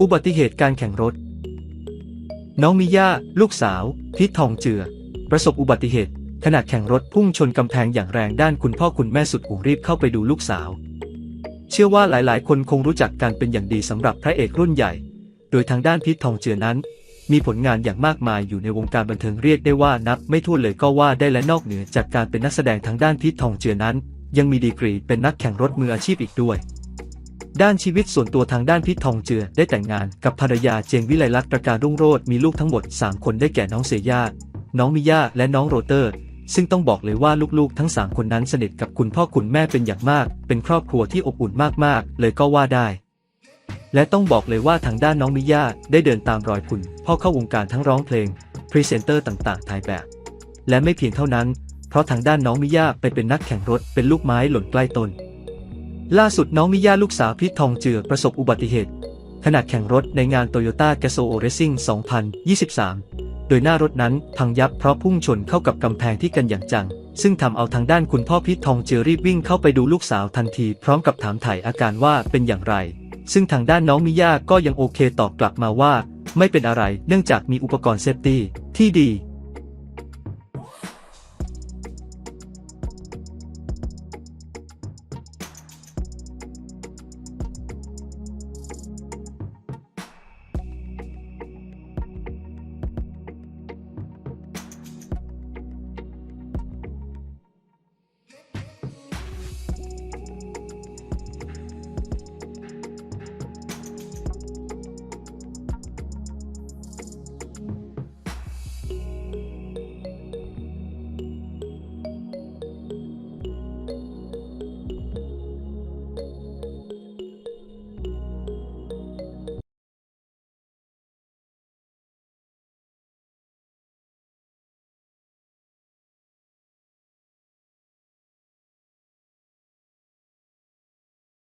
อุบัติเหตุการแข่งรถ น้องมิย่าลูกสาว พิษทองเจือ ประสบอุบัติเหตุ ขณะแข่งรถพุ่งชนกำแพงอย่างแรงด้านคุณพ่อคุณแม่สุดห่วงรีบเข้าไปดูลูกสาว เชื่อว่าหลายๆ คนคงรู้จักกันเป็นอย่างดีสำหรับพระเอกรุ่นใหญ่ โดยทางด้านพิษทองเจือนั้น มีผลงานอย่างมากมายอยู่ในวงการบันเทิงเรียกได้ว่านับไม่ถ้วนเลยก็ว่าได้และนอกเหนือจากการเป็นนักแสดงทางด้านพิษทองเจือนั้น ยังมีดีกรีเป็นนักแข่งรถมืออาชีพอีกด้วย ด้านชีวิตส่วนตัวทางด้านพิษทองเจือได้แต่งงานกับภรรยาเจงวิไลลักษณ์ประการรุ่งโรจน์มีลูกทั้งหมด 3 คนได้แก่น้องเซย่าน้องมิย่าและน้องโรเตอร์ ซึ่งต้องบอกเลยว่าลูกๆ ทั้ง 3 คนนั้นสนิทกับคุณพ่อคุณแม่เป็นอย่างมาก เป็นครอบครัวที่อบอุ่นมากๆ เลยก็ว่าได้ และต้องบอกเลยว่าทางด้านน้องมิย่าได้เดินตามรอยคุณพ่อเข้าวงการทั้งร้องเพลงพรีเซนเตอร์ต่างๆถ่ายแบบ และไม่เพียงเท่านั้น เพราะทางด้านน้องมิย่าไปเป็นนักแข่งรถเป็นลูกไม้หล่นใกล้ต้น ล่าสุดน้องมิยาลูกสาวพิษทองเจือประสบอุบัติเหตุ ขณะแข่งรถในงาน Toyota g a z o o Racing 2023 โดยหน้ารถนั้นพังยับเพราะพุ่งชนเข้ากับกำแพงที่กันอย่างจัง ซึ่งทำเอาทางด้านคุณพ่อพิษทองเจือรีบวิ่งเข้าไปดูลูกสาวทันที พร้อมกับถามถ่ายอาการว่าเป็นอย่างไร ซึ่งทางด้านน้องมิยาก็ยังโอเคตอบกลับมาว่า ไม่เป็นอะไรเนื่องจากมีอุปกรณ์เซฟตี้ที่ดี